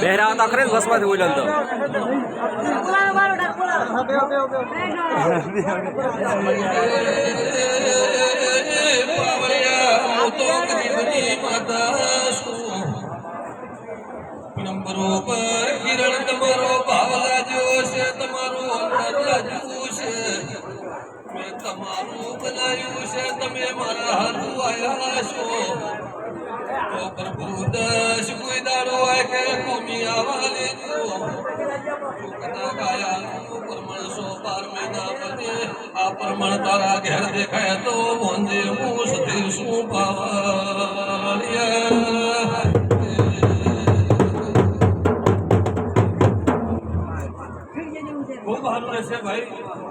બહેરા હતા ખરે બસમાંથી બોલ્યો તો. મેં તમારું બનાવ્યું છે તમે મારા હાથું આવ્યા છો. તો પ્રભુ આ પ્રમાણ તારા ઘેર દેખાય તો બોંધે હું સધી શું પાવા સારું રહેશે ભાઈ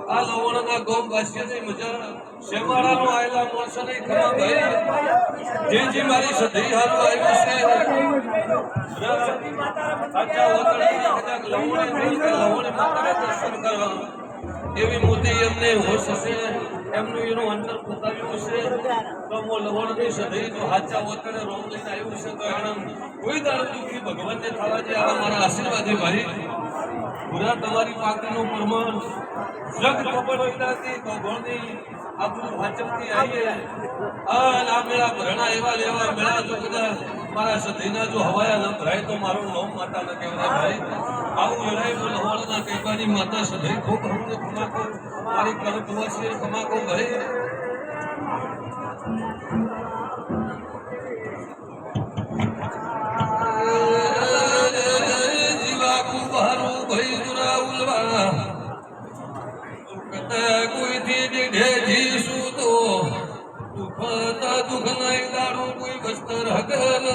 આ લવણના ગોમ વાસ્યની મજા શેમાળાનો આયેલા માણસો નહીં ખરા ભાઈ. જે મારી સધી હારું આવ્યું છે એવી મૂર્તિ એમને હોશ હશે, એમનું એનું અંતર પોતાવ્યું છે તો મો લવણની સધી જો હાચા ઓતરે રોમ લઈને આવ્યું છે, તો એણે કોઈ દાડો દુઃખી ભગવાનને થવા જે મારા આશીર્વાદે ભાઈ પૂરા તમારી પાકનું પ્રમાણ. જગ ખબર હોય નથી તો ગોળની આપણું ભાજપથી આવીએ. આ મેળા ભરણા એવા લેવા મેળા જો કદાચ મારા સધીના જો હવાયા ન ભરાય તો મારું નામ માતા ન કહેવાય ભાઈ. આવું લડાઈ બોલ હોળના કહેવાની માતા સધઈ ખૂબ હમને કમાકો મારી કરત વર્ષે કમાકો ભાઈ કોઈથી દીઢે જીશું તો દુઃખ તા દુઃખ નહીં દારૂ કોઈ વસ્તર હગલ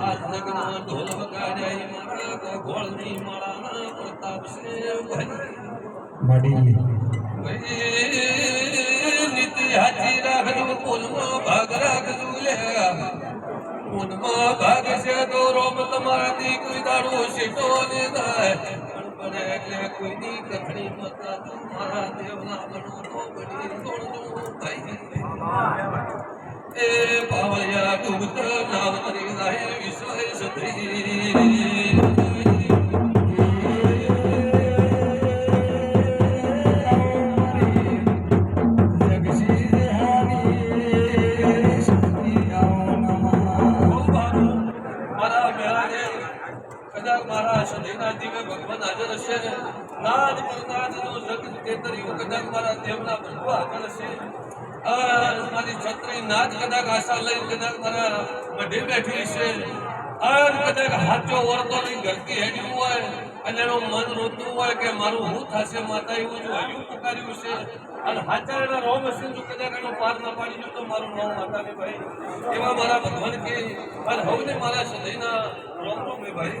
આ લગ્ન ઢોલ વગાડ્યા મારા ગોળની માળાના પ્રતાપ છે ભાઈ. નીતિ હાથી રાખજો પોલમાં ભાગ રાખજો લે. પોલમાં ભાગ છે તો રોમ તમારાથી કોઈ દારૂ સીટો ને થાય પણ એટલે કોઈની કથણી મતા તમારા દેવના બનો બની તોડજો ભાઈ એ ભાવયા ડૂબત નાવ તરી નાહે વિશ્વાય સત્રી સદીના દીવે ભગવાન હાજર હશે ને નાદ કરનારનો જગ તેતર્યું કદાચ મારા દેવના પ્રભુ હાજર હશે મારી છત્રી નાદ કદાચ આશા લઈ કદાચ મારા મઢે બેઠી છે. આ કદાચ હાચો વળતો લઈ ઘરથી હેડ્યું હોય અને એનું મન રોતું હોય કે મારું હું થશે માતા એવું જો હજુ પુકાર્યું છે. અને હાચા એના રોમ હશે જો કદાચ એનો પાર ના પાડી તો મારું નામ માતાને ભાઈ. એવા મારા ભગવાન કે અને હવને મારા સદયના રોમ રોમ ભાઈ.